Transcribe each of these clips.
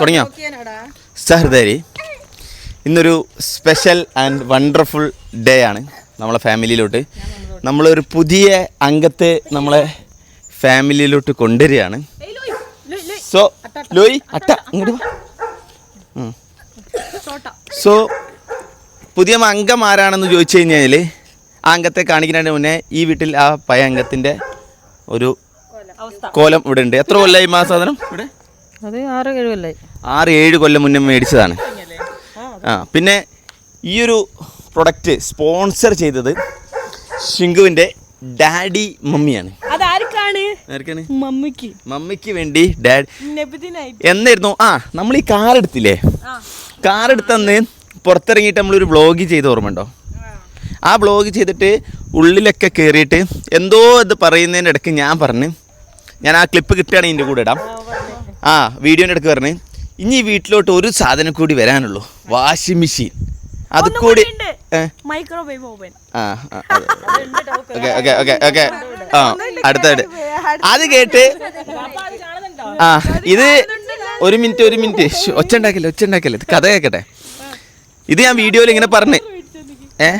തുടങ്ങിയോ? സഹൃദയരി ഇന്നൊരു special and wonderful day ആണ് നമ്മളെ ഫാമിലിയിലോട്ട് നമ്മളൊരു പുതിയ അംഗത്തെ നമ്മളെ ഫാമിലിയിലോട്ട് കൊണ്ടുവരികയാണ്. സോ ലോയി അട്ട ഇങ്ങോട്ട്. സോ പുതിയ അംഗം ആരാണെന്ന് ചോദിച്ചു കഴിഞ്ഞാൽ ആ അംഗത്തെ കാണിക്കുന്നതിന് മുന്നേ ഈ വീട്ടിൽ ആ പയ അംഗത്തിന്റെ ഒരു കോലം. ഇവിടെ ഉണ്ട് എത്ര കൊല്ലായി മാ സാധനം ഇവിടെ? അത് ആറ് കഴിവല്ലായി ആറ് ഏഴ് കൊല്ലം മുന്നേ മേടിച്ചതാണ്. ആ പിന്നെ ഈ ഒരു പ്രൊഡക്റ്റ് സ്പോൺസർ ചെയ്തത് ഷിങ്കുവിന്റെ ഡാഡി മമ്മിയാണ്. മമ്മിക്ക്. മമ്മിക്ക് വേണ്ടി ഡാഡി എന്നായിരുന്നു? ആ നമ്മൾ ഈ കാർ എടുത്തില്ലേ? കാർ എടുത്തന്ന് പുറത്തിറങ്ങിയിട്ട് നമ്മളൊരു വ്ളോഗ് ചെയ്ത് ഓർമ്മയുണ്ടോ ആ വ്ളോഗ് ചെയ്തിട്ട് ഉള്ളിലൊക്കെ കയറിയിട്ട് എന്തോ ഇത് പറയുന്നതിന്റെ ഇടയ്ക്ക് ഞാൻ പറഞ്ഞ് ഞാൻ ആ ക്ലിപ്പ് കിട്ടുകയാണെങ്കിൽ എന്റെ കൂടെ ഇടാം. ആ വീഡിയോന്റെ ഇടയ്ക്ക് പറഞ്ഞ്. ഇനി വീട്ടിലോട്ട് ഒരു സാധനം കൂടി വരാനുള്ളൂ. Washing machine. അത് കൂടി മൈക്രോവേവ് ഓവൻ ആ ഓക്കെ ഓക്കെ ഓക്കെ ഓക്കെ ആ അടുത്തായിട്ട് അത് കേട്ട് ആ ഇത് ഒരു മിനിറ്റ് ഒരു മിനിറ്റ്. ഒച്ച ഉണ്ടാക്കില്ല ഒച്ച ഉണ്ടാക്കില്ല ഇത് കഥ കേക്കട്ടെ. ഇത് ഞാൻ വീഡിയോയിൽ ഇങ്ങനെ പറഞ്ഞ്. ഏ?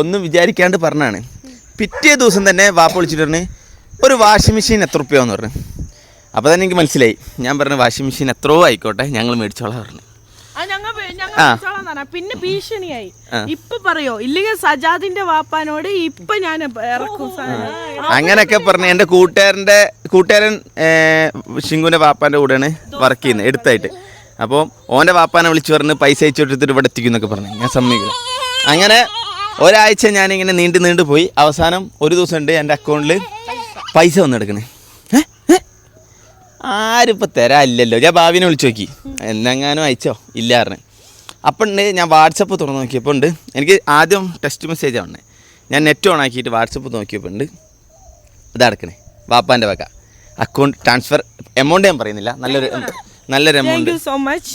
ഒന്നും വിചാരിക്കാണ്ട് പറഞ്ഞാണ്. പിറ്റേ ദിവസം തന്നെ വാപ്പ വിളിച്ചിട്ട് പറഞ്ഞ് ഒരു വാഷിംഗ് മെഷീൻ എത്ര റുപ്യാന്ന് പറഞ്ഞു. അപ്പോൾ തന്നെ എനിക്ക് മനസ്സിലായി. ഞാൻ പറഞ്ഞ വാഷിംഗ് മെഷീൻ എത്രയോ ആയിക്കോട്ടെ ഞങ്ങൾ മേടിച്ചോളാം പറഞ്ഞു. പിന്നെ ഭീഷണിയായി. ഇപ്പൊ പറയോ ഇല്ലെങ്കിൽ സജാദിന്റെ വാപ്പാനോട് ഇപ്പൊ ഞാൻ ഇറക്കും. അങ്ങനെയൊക്കെ പറഞ്ഞു എന്റെ കൂട്ടുകാരന്റെ കൂട്ടുകാരൻ ഷിങ്കുവിന്റെ വാപ്പാന്റെ കൂടെയാണ് വർക്ക് ചെയ്യുന്നത് എടുത്തായിട്ട്. അപ്പോൾ ഓന്റെ വാപ്പാനെ വിളിച്ചു പറഞ്ഞ് പൈസ അയച്ചു കൊടുത്തിട്ട് ഇവിടെ എത്തിക്കും എന്നൊക്കെ പറഞ്ഞു. ഞാൻ സമ്മതിക്കില്ല. അങ്ങനെ ഒരാഴ്ച ഞാനിങ്ങനെ നീണ്ടു നീണ്ടു പോയി. അവസാനം ഒരു ദിവസം ഉണ്ട് എന്റെ അക്കൗണ്ടിൽ പൈസ വന്നെടുക്കണേ. ആരും ഇപ്പോൾ തരാനില്ലല്ലോ ഞാൻ ഭാവിനെ വിളിച്ചു നോക്കി. എന്നെങ്ങാനും അയച്ചോ? ഇല്ല പറഞ്ഞു. അപ്പം ഉണ്ട് ഞാൻ വാട്സപ്പ് തുറന്ന് നോക്കിയപ്പോൾ ഉണ്ട് എനിക്ക് ആദ്യം ടെക്സ്റ്റ് മെസ്സേജ് ആണ് ഞാൻ നെറ്റ് ഓൺ ആക്കിയിട്ട് വാട്സപ്പ് നോക്കിയപ്പോൾ ഉണ്ട് ഇതടക്കണേ വാപ്പാന്റെ വക. അക്കൗണ്ട് ട്രാൻസ്ഫർ എമൗണ്ട് ഞാൻ പറയുന്നില്ല. നല്ലൊരു നല്ലൊരു എമൗണ്ട് സോ മച്ച്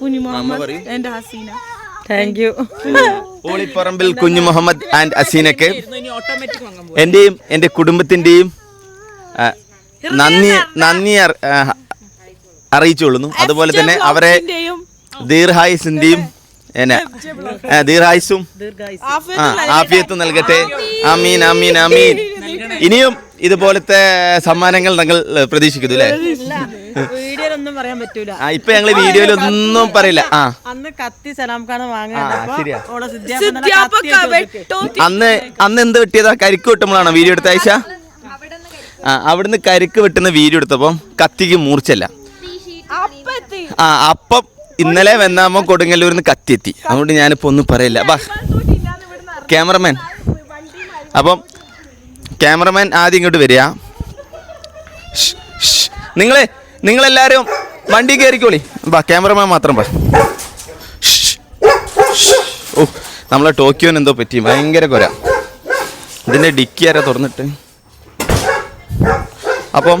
കുഞ്ഞു മുഹമ്മദ് ആൻഡ് എന്റെ ഹസീന. താങ്ക് യു ഓളിപ്പറമ്പിൽ കുഞ്ഞു മുഹമ്മദ് ആൻഡ് അസീനൊക്കെ എന്റെയും എന്റെ കുടുംബത്തിന്റെയും നന്ദി നന്ദി അറിയിച്ചുകൊള്ളുന്നു. അതുപോലെ തന്നെ അവരെ ന്റെയും ദീർഘായുസിന്റെയും എന്നെ ആ, ദീർഘായുസും ആഫിയത്ത് നൽകട്ടെ. അമീൻ അമീൻ അമീൻ ഇനിയും ഇതുപോലത്തെ സമ്മാനങ്ങൾ ഞങ്ങൾ പ്രതീക്ഷിക്കുന്നു അല്ലേ? വീഡിയോയിലൊന്നും പറയാൻ പറ്റൂല. ആ ഇപ്പൊ ഞങ്ങൾ വീഡിയോയിൽ ഒന്നും പറയില്ല. ആ. അന്ന് കത്തി സലാം ഖാൻ. സിദ്ധ്യാപ്പക്ക അന്ന് അന്ന് എന്ത് വെട്ടിയതാ കരിക്ക് വെട്ടുമ്പോഴാണോ വീഡിയോ എടുത്ത ആഴ്ച ആ അവിടുന്ന് കരിക്ക് വെട്ടുന്ന വീഡിയോ എടുത്തപ്പം കത്തിക്ക് മൂർച്ചല്ല ആ അപ്പം ഇന്നലെ വെന്നാമോ കൊടുങ്ങല്ലൂരിൽ നിന്ന് കത്തിയെത്തി. അതുകൊണ്ട് ഞാനിപ്പോൾ ഒന്നും പറയില്ല. ബാ ക്യാമറമാൻ. അപ്പം ക്യാമറമാൻ ആദ്യം ഇങ്ങോട്ട് വരിക. നിങ്ങൾ ഷ്. നിങ്ങളെ നിങ്ങളെല്ലാവരും വണ്ടി കയറിക്കോളി. ബാ ക്യാമറമാൻ മാത്രം ബാ. ഓ നമ്മളെ ടോക്കിയോന് എന്തോ പറ്റി. ഭയങ്കര കൊര. ഇതിന്റെ ഡിക്കി ആരാ തുറന്നിട്ട്? അപ്പം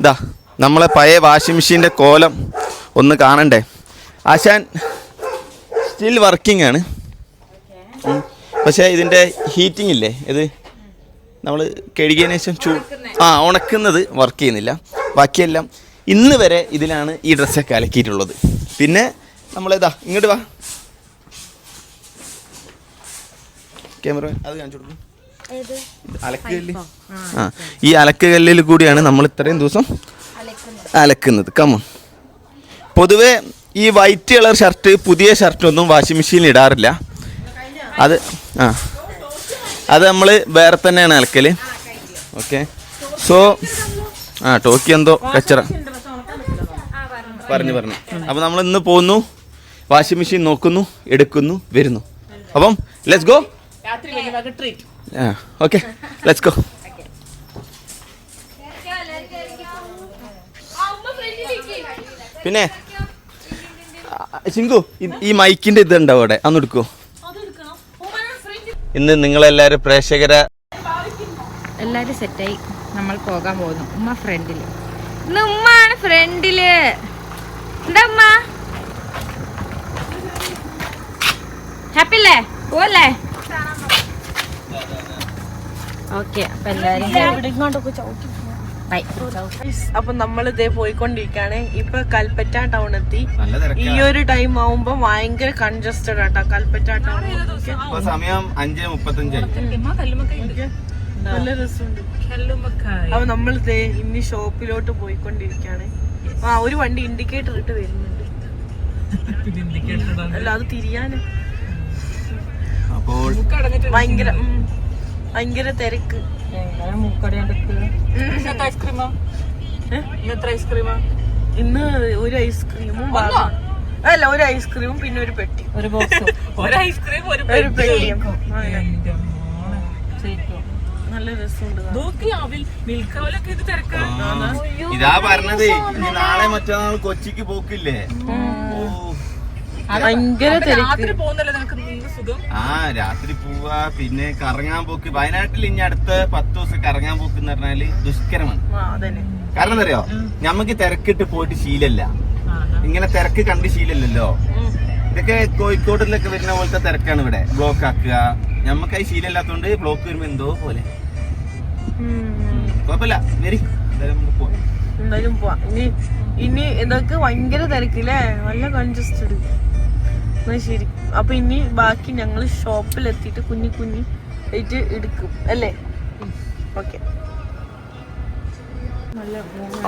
ഇതാ നമ്മളെ പഴയ വാഷിംഗ് മെഷീന്റെ കോലം ഒന്ന് കാണണ്ടേ? ആശാൻ സ്റ്റിൽ വർക്കിംഗ് ആണ്. പക്ഷേ ഇതിന്റെ ഹീറ്റിംഗ് ഇല്ലേ? ഇത് നമ്മൾ കഴുകിയതിന് ശേഷം ചൂ ആ ഉണക്കുന്നത് വർക്ക് ചെയ്യുന്നില്ല. ബാക്കിയെല്ലാം ഇന്ന് വരെ ഇതിലാണ് ഈ ഡ്രസ്സൊക്കെ അലക്കിയിട്ടുള്ളത്. പിന്നെ നമ്മളിതാ ഇങ്ങോട്ട് വാ. ക്യാമറ അത് കാണിച്ചു കൊടുക്കും. അലക്കുകല്ല് ആ ഈ അലക്കുകല്ലിൽ കൂടിയാണ് നമ്മൾ ഇത്രയും ദിവസം അലക്കുന്നത്. കമ്മ പൊതുവെ ഈ വൈറ്റ് കളർ ഷർട്ട് പുതിയ ഷർട്ടൊന്നും വാഷിംഗ് മെഷീനിൽ ഇടാറില്ല. അത് ആ. അത് നമ്മൾ വേറെ തന്നെയാണ് അലക്കൽ ഓക്കെ സോ ആ ടോക്കി എന്തോ കച്ചറ. പറഞ്ഞു പറഞ്ഞു. അപ്പം നമ്മൾ ഇന്ന് പോകുന്നു വാഷിംഗ് മെഷീൻ നോക്കുന്നു എടുക്കുന്നു വരുന്നു. അപ്പം ലെറ്റ്സ് ഗോ ആ ഓക്കെ ലെറ്റ്സ് ഗോ പിന്നെ ചിങ്കു ഈ മൈക്കിന്റെ ഇത് ഉണ്ടാവും അവിടെ? അന്ന് എടുക്കൂ. ഇന്ന് നിങ്ങളെല്ലാവരും പ്രേക്ഷകരെ എല്ലാരും സെറ്റായി. നമ്മൾ പോകാൻ പോകുന്നു. ഉമ്മ ഫ്രണ്ടിൽ. ഇന്ന് ഉമ്മാണ് ഫ്രണ്ടിൽ. എന്താ ഉമ്മ? ഹാപ്പി അല്ലേ പോവല്ലേ? ഓക്കെ അപ്പൊ എല്ലാരും അപ്പൊ നമ്മൾ ഇതേ പോയിക്കൊണ്ടിരിക്കാണ്. ഇപ്പൊ കൽപ്പറ്റ ടൗൺ എത്തി. ഈ ഒരു ടൈം ആവുമ്പോ ഭയങ്കര കൺജസ്റ്റഡ് ആട്ടോ. കൽപ്പറ്റ ടൗൺ ഇപ്പൊ സമയം അഞ്ച് മുപ്പത്തഞ്ചായി നല്ല രസമുണ്ട്. അപ്പൊ നമ്മൾ ഇതേ ഇനി ഷോപ്പിലോട്ട് പോയിക്കൊണ്ടിരിക്കാണ്. ആ ഒരു വണ്ടി ഇൻഡിക്കേറ്റർ ഇട്ട് വരുന്നുണ്ട്. അല്ല അത് തിരിയാന്. അപ്പോൾ ഭയങ്കര ഭയങ്കര തിരക്ക്. ഇന്ന് ഒരു ഐസ്ക്രീമും അല്ല ഒരു ഐസ്ക്രീമും പിന്നെ ഒരു പെട്ടി. ഒരു ബോക്സ്. ഒരു പെട്ടിയും അങ്ങനെ. നല്ല രസമുണ്ട് ഇതാ പറഞ്ഞത് നാളെ മറ്റന്നാൾ കൊച്ചിക്ക് പോക്കില്ലേ? ഭയങ്കര തിരക്ക്. ആ രാത്രി പോവാ. പിന്നെ കറങ്ങാൻ പോക്ക്. വയനാട്ടിൽ ഇനി അടുത്ത പത്ത് ദിവസം കറങ്ങാൻ പോക്ക് എന്ന് പറഞ്ഞാൽ ദുഷ്കരമാണ്. കാരണം എന്താ അറിയോ? ഞമ്മക്ക് തിരക്കിട്ട് പോയിട്ട് ശീലല്ല. ഇങ്ങനെ തിരക്ക് കണ്ട് ശീലല്ലല്ലോ. ഇതൊക്കെ കോഴിക്കോട്ടിലൊക്കെ വരുന്ന പോലത്തെ തിരക്കാണ് ഇവിടെ. ബ്ലോക്ക് ആക്കുക. ഞമ്മക്ക് അത് ശീലമില്ലാത്തോണ്ട് ബ്ലോക്ക് വരുമ്പോ എന്തോ പോലെ. കുഴപ്പമില്ല. വരി. എന്തായാലും നമുക്ക് പോവാം. എന്തായാലും പോവാ. ഇനി ഇനി ഇതൊക്കെ ഭയങ്കര തിരക്കില്ലേ? നല്ല കൺജസ്റ്റഡ് എന്നാ ശരി. അപ്പൊ ഇനി ബാക്കി ഞങ്ങൾ ഷോപ്പിൽ എത്തിയിട്ട് കുഞ്ഞി കുഞ്ഞി ആയിട്ട് എടുക്കും. അല്ലേ? ഓക്കെ.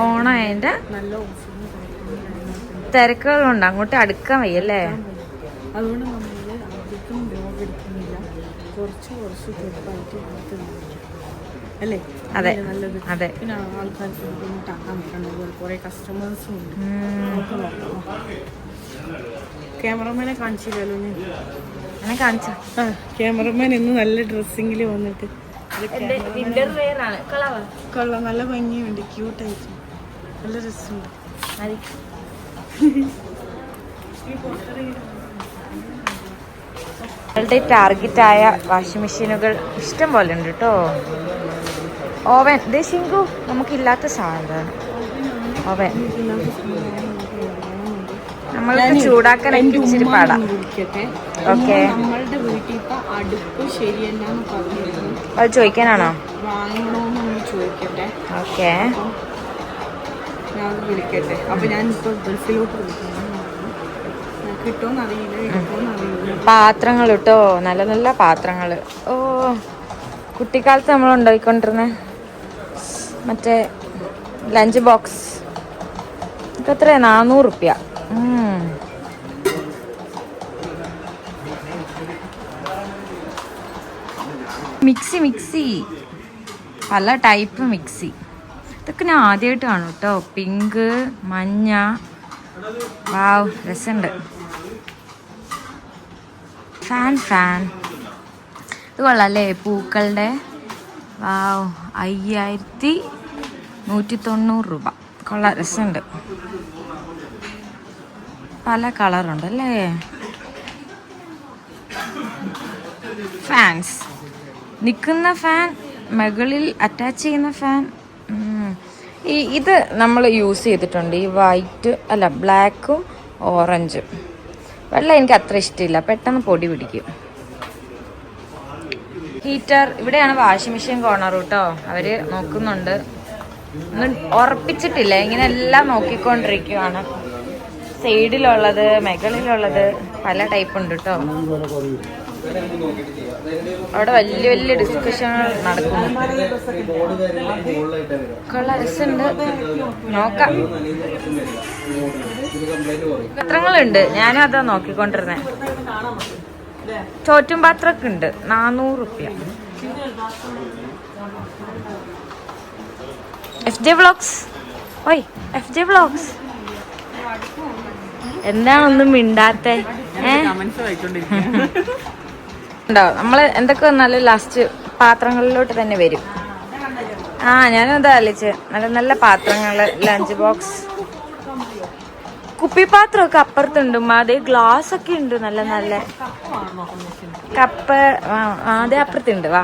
ഓണായതിന്റെ നല്ല തിരക്കുകളുണ്ട്. അങ്ങോട്ട് അടുക്കാൻ വയ്യല്ലേ? അതുകൊണ്ട് നമ്മൾ അധികം എടുക്കുന്നില്ല. കുറച്ച് കുറച്ച് അല്ലേ? അതെ. നല്ലത്. അതെ. പിന്നെ ആൾക്കാർക്ക് ബുദ്ധിമുട്ടാക്കാൻ കുറേ കസ്റ്റമേഴ്സും ഉണ്ട്. ക്യാമറമാനെ കാണിച്ചില്ലല്ലോ ഞാൻ. എന്നെ കാണിച്ച. ആ ക്യാമറമാൻ ഇന്ന് നല്ല ഡ്രസ്സിങ്ങിൽ വന്നിട്ട്. കൊള്ളാം നല്ല ഭംഗിയുണ്ട്. ക്യൂട്ടായിട്ട് നല്ല രസമുണ്ട്. ഞങ്ങളുടെ ടാർഗറ്റ് ആയ വാഷിംഗ് മെഷീനുകൾ ഇഷ്ടം പോലെ ഉണ്ട് കേട്ടോ ഓവൻ ദേ ശിങ്കു നമുക്കില്ലാത്ത സാധനം ഓവൻ. നമ്മൾക്ക് ചൂടാക്കാനായിട്ട് എനിക്ക് ഇച്ചിരി പാടാ. വിളിക്കട്ടെ. ഓക്കെ. നമ്മളുടെ വീട്ടിൽ അടുപ്പ് പറഞ്ഞിരുന്നു. അത് ചോദിക്കാനാണോ? ചോദിക്കട്ടെ. ഓക്കെ. ഞാൻ വിളിക്കട്ടെ. അപ്പൊ ഞാൻ ഇപ്പൊ ഗൾഫിലോട്ട് പാത്രങ്ങൾ കേട്ടോ നല്ല നല്ല പാത്രങ്ങൾ. ഓ കുട്ടിക്കാലത്ത് നമ്മൾ ഉണ്ടായിക്കൊണ്ടിരുന്ന മറ്റേ ലഞ്ച് ബോക്സ്. ഇപ്പം എത്രയാ നാനൂറ് റുപ്യ. Mixie mixie. പല ടൈപ്പ് മിക്സി. ഇതൊക്കെ ഞാൻ ആദ്യമായിട്ട് കാണും കേട്ടോ പിങ്ക് മഞ്ഞ. വാവ് രസമുണ്ട് ഫാൻ ഫാൻ. ഇത് കൊള്ളാല്ലേ? പൂക്കളുടെ. വാവ് അയ്യായിരത്തി നൂറ്റി തൊണ്ണൂറ് രൂപ. കൊള്ളാം രസമുണ്ട് പല കളറുണ്ട് അല്ലേ? ഫാൻസ്. നിൽക്കുന്ന ഫാൻ മുകളിൽ അറ്റാച്ച് ചെയ്യുന്ന ഫാൻ. ഈ ഇത് നമ്മൾ യൂസ് ചെയ്തിട്ടുണ്ട്. ഈ വൈറ്റ് അല്ല ബ്ലാക്കും ഓറഞ്ചും. വെള്ളം എനിക്ക് അത്ര ഇഷ്ടമില്ല. പെട്ടെന്ന് പൊടി പിടിക്കും. ഹീറ്റർ ഇവിടെയാണ് വാഷിംഗ് മെഷീൻ കോർണർ കേട്ടോ അവർ നോക്കുന്നുണ്ട്. ഒന്നും ഉറപ്പിച്ചിട്ടില്ല. ഇങ്ങനെ എല്ലാം നോക്കിക്കൊണ്ടിരിക്കുവാണ്. സൈഡിലുള്ളത് മുകളിലുള്ളത് പല ടൈപ്പ് ഉണ്ട് കേട്ടോ അവിടെ വലിയ വലിയ ഡിസ്കഷനുകൾ നടക്കുന്നു. കൊള്ള രസമുണ്ട്. നോക്കാം. പത്രങ്ങളുണ്ട്. ഞാനും അതാ നോക്കിക്കൊണ്ടിരുന്നേ. ചോറ്റും പാത്രമൊക്കെ ഉണ്ട്. നാനൂറ് റുപ്യ. F J vlogs. ഓയ് എഫ് ജെ വ്ളോഗ്സ്. എന്താണൊന്നും മിണ്ടാത്തെ? ഉണ്ടാവും നമ്മൾ എന്തൊക്കെ വന്നാലും ലാസ്റ്റ് പാത്രങ്ങളിലോട്ട് തന്നെ വരും. ആ ഞാനെന്താ ആലോചിച്ച്. നല്ല നല്ല പാത്രങ്ങൾ ലഞ്ച് ബോക്സ് കുപ്പിപ്പാത്രമൊക്കെ അപ്പുറത്തുണ്ട്. അതേ ഗ്ലാസ് ഒക്കെ ഉണ്ട്. നല്ല നല്ല. കപ്പ് അതേ അപ്പുറത്തുണ്ട്. വാ.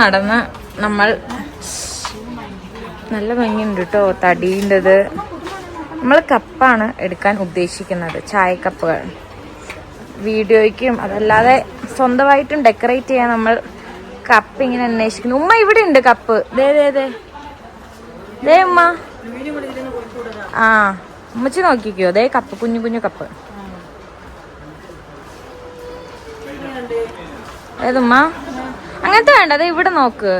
നടന്ന് നമ്മൾ നല്ല ഭംഗിയുണ്ട് കേട്ടോ തടീന്റെത് നമ്മൾ കപ്പാണ് എടുക്കാൻ ഉദ്ദേശിക്കുന്നത് ചായക്കപ്പുകൾ. വീഡിയോയ്ക്കും അതല്ലാതെ സ്വന്തമായിട്ടും ഡെക്കറേറ്റ് ചെയ്യാൻ നമ്മൾ കപ്പ് ഇങ്ങനെ അന്വേഷിക്കുന്നു. ഉമ്മ ഇവിടെ ഉണ്ട് കപ്പ്. ഉമ്മ. ആ ഉമ്മച്ചി നോക്കിക്കോ. ദേ കപ്പ് കുഞ്ഞു കുഞ്ഞു കപ്പ്. ഏതുമ്മ അങ്ങനത്തെ വേണ്ട അതെ ഇവിടെ നോക്ക്.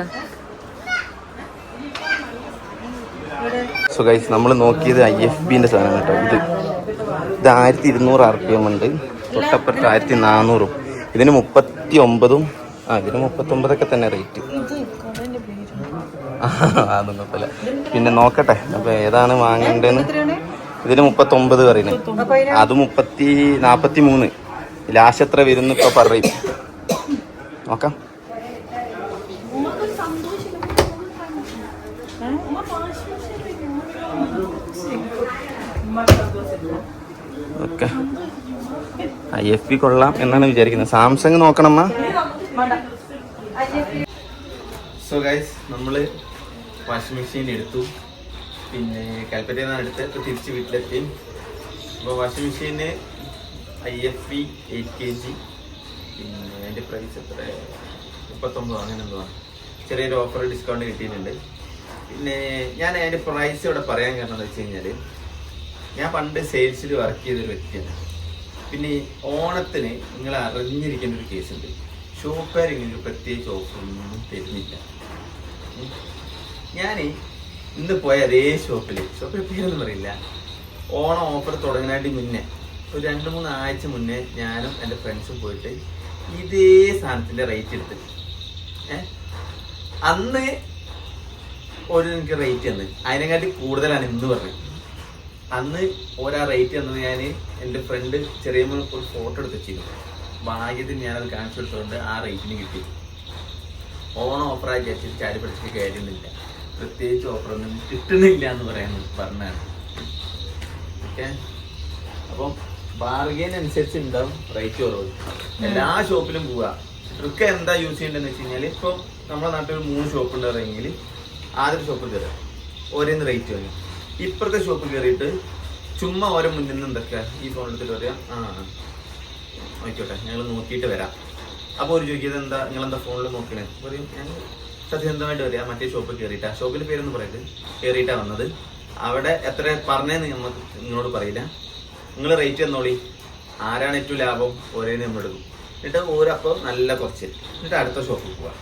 സോ ഗൈസ് നമ്മൾ നോക്കിയത് ഐ എഫ് ബിന്റെ സാധനം കേട്ടോ. ഇത് ഇത് ആയിരത്തി ഇരുന്നൂറ് ആർ പി എം ഉണ്ട്. തൊട്ടപ്പുറത്ത് ആയിരത്തി നാനൂറും ഇതിന് മുപ്പത്തി ഒമ്പതും ആ ഇതിന് മുപ്പത്തി ഒമ്പതൊക്കെ തന്നെ റേറ്റ് അതൊന്നും കുഴപ്പമില്ല. പിന്നെ നോക്കട്ടെ അപ്പൊ ഏതാണ് വാങ്ങേണ്ടതെന്ന് ഇതിന് മുപ്പത്തി ഒമ്പത് പറയുന്നത് അത് മുപ്പത്തി നാപ്പത്തി മൂന്ന് ലാസ്റ്റ് എത്ര വരുന്നു ഇപ്പോൾ പറയും. നോക്കാം. ഓക്കെ ഐ എഫ് പി കൊള്ളാം എന്നാണ് വിചാരിക്കുന്നത്. സാംസങ് നോക്കണമ്മ. സോ ഗൈസ് നമ്മൾ വാഷിംഗ് മെഷീൻ എടുത്തു. പിന്നെ കൽപ്പറ്റയിൽ നിന്നാണ് എടുത്ത് ഇപ്പോൾ തിരിച്ച് വീട്ടിലെത്തി. അപ്പോൾ washing machine I F P eight K G പിന്നെ അതിന്റെ പ്രൈസ് എത്ര? മുപ്പത്തൊമ്പതോ അങ്ങനെ എന്തോ ചെറിയൊരു ഓഫർ ഡിസ്കൗണ്ട് കിട്ടിയിട്ടുണ്ട്. പിന്നെ ഞാൻ അതിന്റെ പ്രൈസ് ഇവിടെ പറയാൻ കാരണം എന്താ വെച്ച് കഴിഞ്ഞാൽ ഞാൻ പണ്ട് സെയിൽസിൽ വർക്ക് ചെയ്തൊരു വ്യക്തിയാണ് പിന്നെ ഓണത്തിന് നിങ്ങൾ അറിഞ്ഞിരിക്കേണ്ട ഒരു കേസുണ്ട് ഷോപ്പുകാർ ഇങ്ങനെ പ്രത്യേകിച്ച് ഓഫറൊന്നും തരുന്നില്ല. ഞാൻ ഇന്ന് പോയ അതേ ഷോപ്പിൽ ഷോപ്പിൽ പേരൊന്നും അറിയില്ല. ഓണം ഓഫർ തുടങ്ങാനായിട്ട് മുന്നേ ഒരു രണ്ട് മൂന്ന് ആഴ്ച മുന്നേ ഞാനും എന്റെ ഫ്രണ്ട്സും പോയിട്ട് ഇതേ സാധനത്തിന്റെ റേറ്റ് എടുത്ത്. ഏ? അന്ന് ഒരു എനിക്ക് റേറ്റ് തന്ന്. അതിനെക്കാട്ടി കൂടുതലാണ് ഇന്ന് പറഞ്ഞത്. അന്ന് ഓരോ റേറ്റ് തന്നത് ഞാൻ എന്റെ ഫ്രണ്ട് ചെറിയ ഒരു ഫോട്ടോ എടുത്ത് വെച്ചിരുന്നു ഭാഗ്യത്തിന് ഞാനത് കാണിച്ചു കൊടുത്തുകൊണ്ട് ആ റേറ്റിന് കിട്ടി. ഓണം ഓഫറായി വിചാരിച്ചിട്ട് ചാരി പഠിച്ചിട്ട് കാര്യമൊന്നുമില്ല പ്രത്യേകിച്ച് ഓഫറൊന്നും കിട്ടുന്നില്ല എന്ന് പറയാൻ പറഞ്ഞാണ്. ഓക്കെ അപ്പം ബാർഗെയിൻ അനുസരിച്ച് ഉണ്ടാവും റേറ്റ് കുറവ്. എല്ലാ ഷോപ്പിലും പോവുക ട്രിക്ക് എന്താ യൂസ് ചെയ്യേണ്ടതെന്ന് വെച്ച് കഴിഞ്ഞാൽ ഇപ്പോൾ നമ്മുടെ നാട്ടിൽ ഒരു മൂന്ന് ഷോപ്പ് ഉണ്ടായിരുന്നെങ്കിൽ ആദ്യം ഷോപ്പിൽ കയറുക ഓരോന്ന് റേറ്റ് വാങ്ങി. ഇപ്പുറത്തെ ഷോപ്പിൽ കയറിയിട്ട് ചുമ്മാ ഓരോ മുന്നിൽ നിന്ന് എന്തൊക്കെയാ ഈ എടുത്തിട്ട് പറയാം ആ. ആയിക്കോട്ടെ ഞങ്ങൾ നോക്കിയിട്ട് വരാം. അപ്പോൾ ഒരു ചോദിക്കുന്നത് എന്താ നിങ്ങൾ എന്താ ഫോണിൽ നോക്കണേ? പറയും ഞങ്ങൾ സത്യസന്ധമായിട്ട് വരിക. മറ്റേ ഷോപ്പിൽ കയറിയിട്ടാ ഷോപ്പിന്റെ പേരൊന്ന് പറയുന്നത് കയറിയിട്ടാ വന്നത്. അവിടെ എത്ര പറഞ്ഞേന്ന് നമുക്ക് നിങ്ങളോട് പറയില്ല. നിങ്ങൾ റേറ്റ് തന്നോളി. ആരാണ് ഏറ്റവും ലാഭം? ഒരേ നമ്മൾ എടുക്കും. എന്നിട്ട് ഓരപ്പോൾ നല്ല കുറച്ച്. എന്നിട്ട് അടുത്ത ഷോപ്പിൽ പോവാം.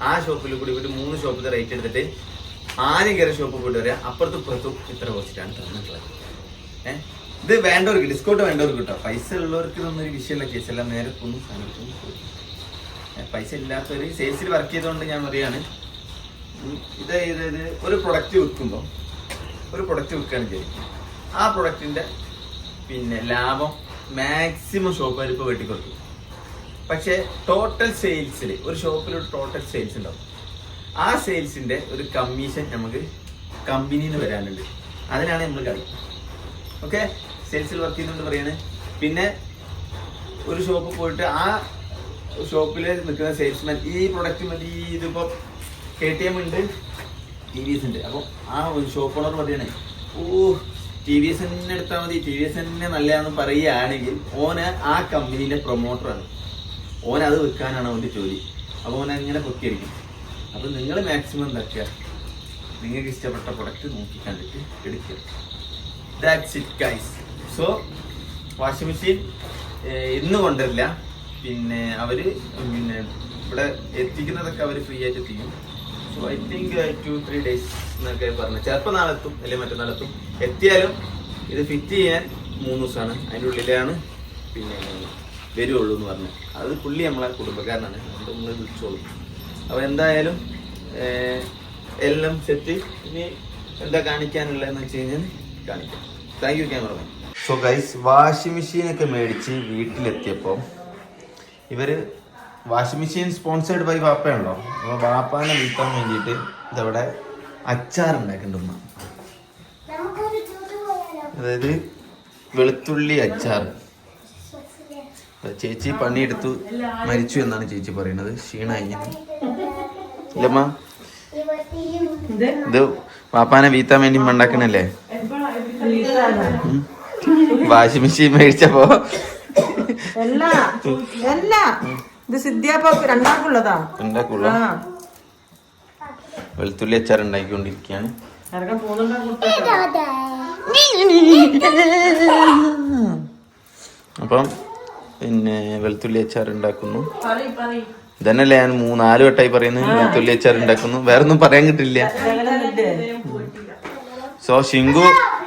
ആ ഷോപ്പിൽ കൂടി ഒരു മൂന്ന് ഷോപ്പിൽ റേറ്റ് എടുത്തിട്ട് ആദ്യം കയറി ഷോപ്പ് പോയിട്ട് വരിക അപ്പുറത്തും ഇപ്പുറത്തും ഇത്ര കുറച്ചിട്ടാണ് തന്നിട്ടുള്ളത്. ഏഹ് ഇത് വേണ്ടവർക്ക് ഡിസ്കൗണ്ട് വേണ്ടവർക്ക് കിട്ടാം? പൈസ ഉള്ളവർക്ക് ഇതൊന്നും ഒരു വിഷയമുള്ള കേസല്ല നേരെ കൊന്നും സാധനത്തിനും പൈസ ഇല്ലാത്തവർ സെയിൽസിൽ വർക്ക് ചെയ്തുകൊണ്ട് ഞാൻ പറയാണ് ഇത് ഇത് ഇത് ഒരു പ്രൊഡക്റ്റ് വിൽക്കുമ്പോൾ ഒരു പ്രൊഡക്റ്റ് വിൽക്കുകയാണ് ചെയ്യും ആ പ്രൊഡക്റ്റിന്റെ പിന്നെ ലാഭം മാക്സിമം ഷോപ്പുകാർ ഇപ്പോൾ വെട്ടിക്കൊടുക്കും പക്ഷേ ടോട്ടൽ സെയിൽസിൽ ഒരു ഷോപ്പിൽ ഒരു ടോട്ടൽ സെയിൽസ് ഉണ്ടാവും. ആ സെയിൽസിന്റെ ഒരു കമ്മീഷൻ നമുക്ക് കമ്പനിയിൽ നിന്ന് വരാനുണ്ട്. അതിനാണ് നമ്മൾ കളി. ഓക്കെ സെയിൽസിൽ വർക്ക് ചെയ്യുന്നുണ്ട് പറയാണ്. പിന്നെ ഒരു ഷോപ്പ് പോയിട്ട് ആ ഷോപ്പിൽ നിൽക്കുന്ന സെയിൽസ്മാൻ ഈ പ്രൊഡക്റ്റ് മതി ഇതിപ്പോൾ കെ ടി എം ഉണ്ട് ടി വി എസ് ഉണ്ട്. അപ്പോൾ ആ ഒരു ഷോപ്പ് ഓണർ പറയണേ ഓ ടി വി എസ് തന്നെ എടുത്താൽ മതി. ടി വി എസ് തന്നെ നല്ലതാണെന്ന് പറയുകയാണെങ്കിൽ ഓന് ആ കമ്പനീന്റെ പ്രൊമോട്ടറാണ് ഓൻ അത് വിൽക്കാനാണ് അവന്റെ ജോലി. അപ്പോൾ ഓൻ അങ്ങനെ പൊക്കിയിരിക്കും. അപ്പോൾ നിങ്ങൾ മാക്സിമം എന്താക്കുക നിങ്ങൾക്ക് ഇഷ്ടപ്പെട്ട പ്രൊഡക്റ്റ് നോക്കി കണ്ടിട്ട് എടുക്കുക. That's it guys so washing machine ഇന്ന് കൊണ്ടുവരില്ല. പിന്നെ അവർ പിന്നെ ഇവിടെ എത്തിക്കുന്നതൊക്കെ അവർ ഫ്രീ ആയിട്ട് എത്തിക്കും so I think two three days എന്നൊക്കെ പറഞ്ഞു. ചിലപ്പോൾ നാളെ എത്തും അല്ലെങ്കിൽ മറ്റന്നാളെത്തും. എത്തിയാലും ഇത് ഫിറ്റ് ചെയ്യാൻ മൂന്ന് ദിവസമാണ്. അതിന്റെ ഉള്ളിലാണ് പിന്നെ വരുള്ളൂ എന്ന് പറഞ്ഞു. അത് പുള്ളി നമ്മളെ കുടുംബക്കാരനാണ്. അതുകൊണ്ട് നമ്മൾ വിളിച്ചോളും. അപ്പോൾ എന്തായാലും എല്ലാം സെറ്റ് ഇനി എന്താ കാണിക്കാനുള്ളതെന്ന് വെച്ച് കഴിഞ്ഞാൽ കാണിക്കാം. Thank you cameraman so guys washing മെഷീനൊക്കെ മേടിച്ച് വീട്ടിലെത്തിയപ്പോൾ ഇവർ വാഷിംഗ് മെഷീൻ സ്പോൺസേഡ് ബൈ വാപ്പയാണല്ലോ. അപ്പോൾ വാപ്പാനെ വീട്ടാൻ വേണ്ടിയിട്ട് ഇതവിടെ അച്ചാർ ഉണ്ടാക്കുന്നുണ്ട് ഉമ്മ. അതായത് വെളുത്തുള്ളി അച്ചാർ. ചേച്ചി പണിയെടുത്തു. മരിച്ചു എന്നാണ് ചേച്ചി പറയുന്നത്. ക്ഷീണായി ഇല്ലമ്മ. ഇത് പാപ്പാനെ വീത്താൻ വേണ്ടി മണ്ടാക്കണല്ലേ വാഷിംഗ് മെഷീൻ മേടിച്ചപ്പോ. എല്ലാ എല്ലാ. ഇത് സിദ്ധിയപ്പ രണ്ടാക്കുള്ളതാ വെളുത്തുള്ളി അച്ചാർ ഉണ്ടാക്കിക്കൊണ്ടിരിക്കുകയാണ്. അപ്പം പിന്നെ വെളുത്തുള്ളി അച്ചാർ ഉണ്ടാക്കുന്നു. ഇതന്നല്ലേ ഞാൻ മൂന്നാൽ വട്ടമായി പറയുന്നത്. വെളുത്തുള്ളി അച്ചാർ ഉണ്ടാക്കുന്നു. വേറെ ഒന്നും പറയാൻ കിട്ടില്ല. സോ ശിങ്കു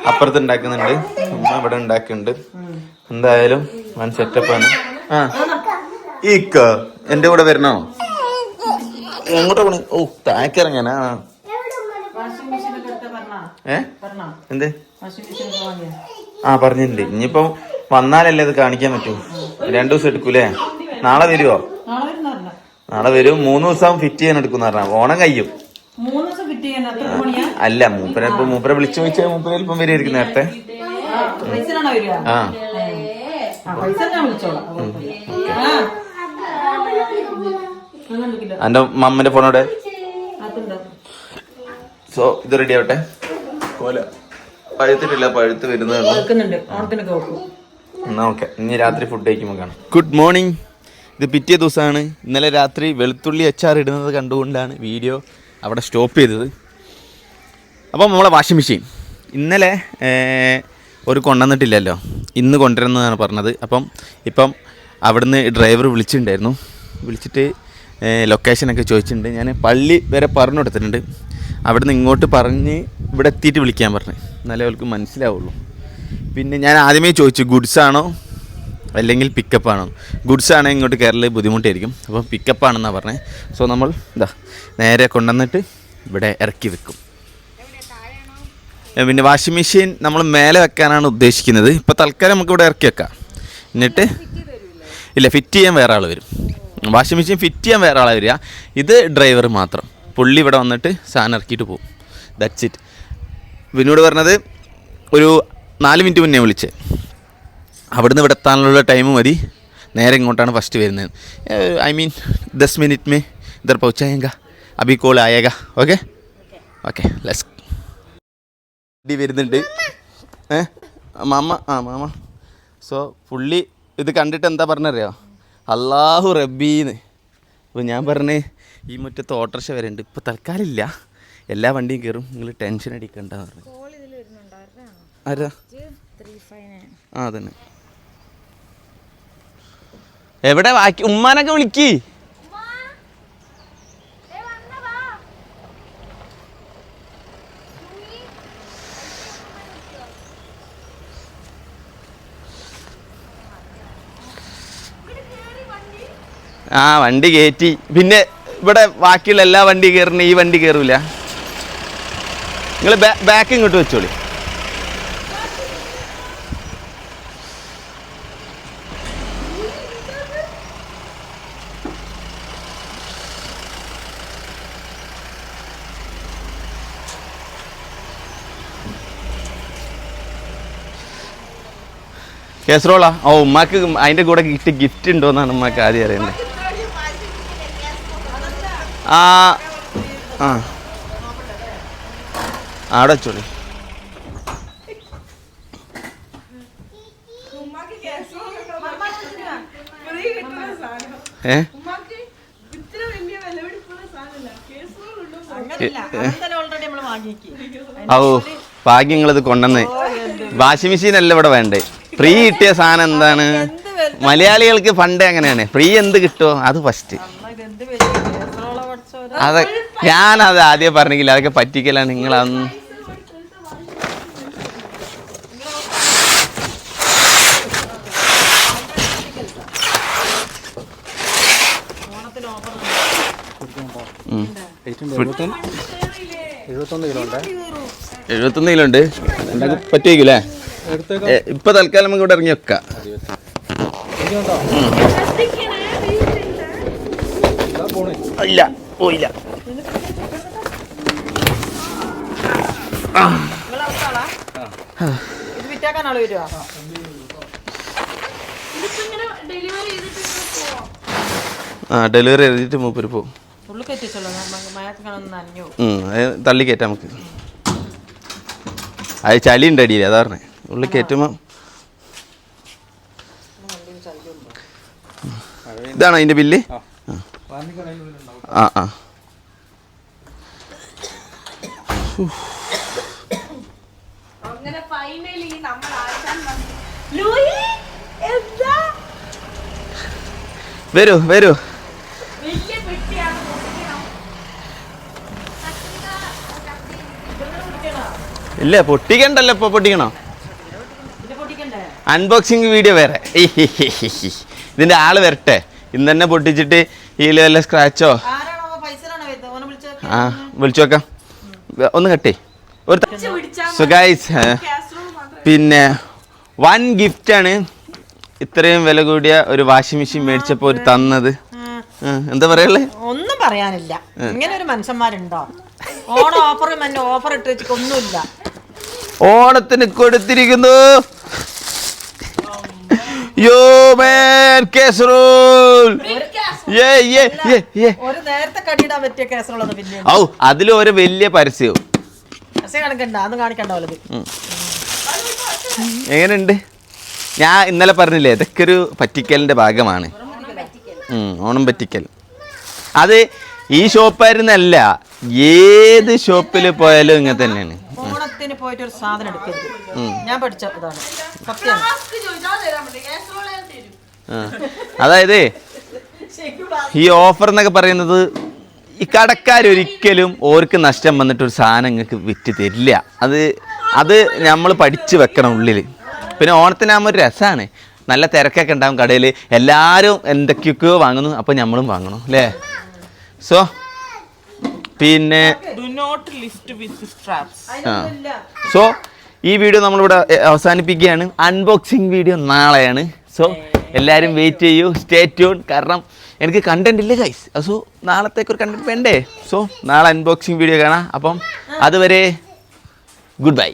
അപ്പുറത്ത് ഉണ്ടാക്കുന്നുണ്ട്. ഉമ്മ ഇവിടെ ഉണ്ടാക്കുന്നുണ്ട് എന്തായാലും വൺ സെറ്റപ്പ് ആണ്. ആ. ഈക്ക എന്റെ കൂടെ വരണോ? എങ്ങോട്ടാ പോണേ? ഓ പറഞ്ഞാ? ഏ? എന്ത്? ആ പറഞ്ഞിട്ടുണ്ട്. ഇനിയിപ്പം വന്നാലല്ലേ അത് കാണിക്കാൻ പറ്റൂ. രണ്ടു ദിവസം എടുക്കൂലേ? നാളെ വരുവോ? നാളെ വരും. മൂന്ന് ദിവസം ഫിറ്റ് ചെയ്യാൻ എടുക്കുന്ന പറഞ്ഞ. ഓണം കഴിയും. അല്ല മൂപ്പരെ ഇപ്പൊ മൂപ്പരെ വിളിച്ചു ചോദിച്ചാൽ മൂപ്പര ചിലപ്പം വരുമായിരിക്കും നേരത്തെ. ആ. എന്റെ മമ്മന്റെ ഫോണോടെ സോ ഇത് റെഡി ആവട്ടെ? കോല. പഴുത്തിട്ടില്ല പഴുത്ത് വരുന്നേ ഉള്ളൂ. വെക്കുന്നുണ്ട് ഓണത്തിനൊക്കെ എന്നാ ഓക്കെ ഇനി രാത്രി ഫുഡ് കഴിക്കുമ്പോൾ കാണാം. ഗുഡ് മോർണിംഗ് ഇത് പിറ്റേ ദിവസമാണ്. ഇന്നലെ രാത്രി വെളുത്തുള്ളി അച്ചാർ ഇടുന്നത് കണ്ടുകൊണ്ടാണ് വീഡിയോ അവിടെ സ്റ്റോപ്പ് ചെയ്തത്. അപ്പം നമ്മളെ വാഷിംഗ് മെഷീൻ ഇന്നലെ ഒരു കൊണ്ടുവന്നിട്ടില്ലല്ലോ. ഇന്ന് കൊണ്ടുവരുന്നതാണ് പറഞ്ഞത്. അപ്പം ഇപ്പം അവിടുന്ന് ഡ്രൈവർ വിളിച്ചിട്ടുണ്ടായിരുന്നു. വിളിച്ചിട്ട് ലൊക്കേഷനൊക്കെ ചോദിച്ചിട്ടുണ്ട്. ഞാൻ പള്ളി വരെ പറഞ്ഞു കൊടുത്തിട്ടുണ്ട് അവിടുന്ന് ഇങ്ങോട്ട് പറഞ്ഞ് ഇവിടെ എത്തിയിട്ട് വിളിക്കാൻ പറഞ്ഞു. എന്നാലേ അവർക്ക് മനസ്സിലാവുള്ളൂ. പിന്നെ ഞാൻ ആദ്യമേ ചോദിച്ചു ഗുഡ്സ് ആണോ അല്ലെങ്കിൽ പിക്കപ്പ് ആണോ ഗുഡ്സ് ആണെങ്കിൽ ഇങ്ങോട്ട് കയറൽ ബുദ്ധിമുട്ടായിരിക്കും. അപ്പോൾ പിക്കപ്പ് ആണെന്നാണ് പറഞ്ഞത് സോ നമ്മൾ ഇതാ നേരെ കൊണ്ടുവന്നിട്ട് ഇവിടെ ഇറക്കി വെക്കും. പിന്നെ വാഷിംഗ് മെഷീൻ നമ്മൾ മേലെ വെക്കാനാണ് ഉദ്ദേശിക്കുന്നത്. ഇപ്പോൾ തൽക്കാലം നമുക്ക് ഇവിടെ ഇറക്കി വെക്കാം. എന്നിട്ട് ഇല്ല ഫിറ്റ് ചെയ്യാൻ വേറെ ആൾ വരും. വാഷിംഗ് മെഷീൻ ഫിറ്റ് ചെയ്യാൻ വേറെ ആൾ വരിക. ഇത് ഡ്രൈവർ മാത്രം. പുള്ളി ഇവിടെ വന്നിട്ട് സാധനം ഇറക്കിയിട്ട് പോകും ദറ്റ്സ് ഇറ്റ് വിനോട് പറഞ്ഞത് ഒരു നാല് മിനിറ്റ് മുന്നേ വിളിച്ചത് അവിടുന്ന് ഇവിടെ എത്താനുള്ള ടൈം മതി. നേരെ ഇങ്ങോട്ടാണ് ഫസ്റ്റ് വരുന്നത്. ഐ മീൻ ദസ് മിനിറ്റ് മേ ഇതർ പൗച്ചായേങ്ക അബി കോൾ ആയേക ഓക്കെ ഓക്കെ ലെസ് ഡി വരുന്നുണ്ട്. ഏ മാമ ആ മാമ. സോ പുള്ളി ഇത് കണ്ടിട്ട് എന്താ പറഞ്ഞറിയോ? അള്ളാഹു റബ്ബീന്ന്. അപ്പോൾ ഞാൻ പറഞ്ഞേ ഈ മുറ്റത്ത് ഓട്ടർഷ വരുന്നുണ്ട് ഇപ്പോൾ തൽക്കാലം ഇല്ല എല്ലാ വണ്ടിയും കയറും നിങ്ങൾ ടെൻഷൻ അടിക്കണ്ടെന്ന് പറഞ്ഞു. ആരാ? ആ അതന്നെ. എവിടെ ബാക്കി? ഉമ്മാനൊക്കെ വിളിക്ക്. ആ വണ്ടി കയറ്റി പിന്നെ ഇവിടെ ബാക്കിയുള്ള എല്ലാ വണ്ടി കയറുന്ന ഈ വണ്ടി കയറൂല നിങ്ങൾ ബാക്ക് ഇങ്ങോട്ട് വെച്ചോളി. കേസറോളാ. ഓ ഉമ്മാക്ക് അതിന്റെ കൂടെ കിട്ടി ഗിഫ്റ്റ് ഉണ്ടോയെന്നാണ് ഉമ്മാക്ക് ആദ്യം അറിയുന്നത് ആ ആ. അവിടെ വെച്ചോളി. ഏ? ഓ ഭാഗ്യങ്ങളത് കൊണ്ടുവന്ന്. വാഷിംഗ് മെഷീൻ അല്ല ഇവിടെ വേണ്ടേ. ഫ്രീ കിട്ടിയ സാധനം എന്താണ്? മലയാളികൾക്ക് പണ്ടേ അങ്ങനെയാണ് ഫ്രീ എന്ത് കിട്ടുമോ അത് ഫസ്റ്റ് അത് ഞാനത് ആദ്യം പറഞ്ഞെങ്കിൽ അതൊക്കെ പറ്റിക്കലാണ് നിങ്ങളന്ന് എഴുപത്തൊന്ന്. കിലോ ഉണ്ട്. എഴുപത്തൊന്ന് കിലോ ഉണ്ട്. പറ്റുമായിരിക്കും ഇപ്പൊ തൽക്കാലം നമുക്ക് ഇവിടെ ഇറങ്ങി വെക്കാം. ഉം. ഇല്ല പോയില്ല. ആ ഡെലിവറി എഴുതിയിട്ട് മൂപ്പര് പോകും തള്ളി കയറ്റാം നമുക്ക്. അത് ചളി ഉണ്ട് അടിയിൽ അതാ പറഞ്ഞേ. ഉള്ളിൽ കയറ്റുമ്പോൾ ഇതാണോ അതിന്റെ ബില്ല്? ആ. ആ. അങ്ങനെ ഫൈനലി നമ്മൾ ആശാൻ ലൂയി എന്താ? വരൂ വരൂ. ഇല്ല പൊട്ടിക്കണ്ടല്ലോ ഇപ്പൊ പൊട്ടിക്കണോ? അൺബോക്സിങ് വീഡിയോ വേറെ. ഇതിന്റെ ആൾ വരട്ടെ. ഇന്ന് തന്നെ പൊട്ടിച്ചിട്ട് ഇതിൽ വല്ല സ്ക്രാച്ചോ ആ വിളിച്ചു നോക്കാം. ഒന്ന് കട്ടേ ഒരു സുഖായിസ് പിന്നെ വൺ ഗിഫ്റ്റാണ് ഇത്രയും വില കൂടിയ ഒരു വാഷിംഗ് മെഷീൻ മേടിച്ചപ്പോൾ ഒരു തന്നത്. എന്താ പറയുള്ളേ ഒന്നും പറയാനില്ല. ഇങ്ങനെ ഒരു മനുഷ്യന്മാരുണ്ടോ? ഓണം ഓഫർ ഓഫർ ഇട്ട് വെച്ചിട്ട് ഒന്നുമില്ല. ഓണത്തിന് കൊടുത്തിരിക്കുന്നു. യോ മേൻ കേസറോൾ യേ യേ യേ യേ ഒരു നേരത്തെ കടിയിടാൻ പറ്റിയ പിന്നെ ഔ അതിൽ ഒരു വലിയ പരസ്യവും കാണിക്കണ്ട അത് എങ്ങനെയുണ്ട്? ഞാൻ ഇന്നലെ പറഞ്ഞില്ലേ ഇതൊക്കെ ഒരു പറ്റിക്കലിന്റെ ഭാഗമാണ്. ഉം, ഓണം പറ്റിക്കൽ. അത് ഈ ഷോപ്പായിരുന്നല്ല ഏത് ഷോപ്പിൽ പോയാലും ഇങ്ങനെ തന്നെയാണ് ഓണത്തിന് പോയിട്ട് ഒരു സാധനം എടുക്കരുത്. ഞാൻ പഠിച്ച ഇതാണ്. സത്യമാണ്. അതായത് ഈ ഓഫർ എന്നൊക്കെ പറയുന്നത് ഈ കടക്കാരൊരിക്കലും ഓർക്ക് നഷ്ടം വന്നിട്ട് ഒരു സാധനം നിങ്ങൾക്ക് വിറ്റ് തരില്ല. അത് അത് നമ്മൾ പഠിച്ചു വെക്കണം ഉള്ളിൽ പിന്നെ ഓണത്തിനാകുമ്പോൾ ഒരു രസമാണ് നല്ല തിരക്കൊക്കെ ഉണ്ടാകും കടയിൽ എല്ലാവരും എന്തൊക്കെയൊക്കെയോ വാങ്ങുന്നു. അപ്പോൾ നമ്മളും വാങ്ങണം അല്ലേ? സോ പിന്നെ സോ ഈ വീഡിയോ നമ്മളിവിടെ അവസാനിപ്പിക്കുകയാണ്. അൺബോക്സിങ് വീഡിയോ നാളെയാണ്. സോ എല്ലാവരും വെയിറ്റ് ചെയ്യൂ. സ്റ്റേ ട്യൂൺ കാരണം എനിക്ക് കണ്ടന്റ് ഇല്ല ഗൈസ് സോ നാളത്തേക്ക് ഒരു കണ്ടന്റ് വേണ്ടേ? സോ നാളെ അൺബോക്സിങ് വീഡിയോ കാണാം. അപ്പം അതുവരെ ഗുഡ് ബൈ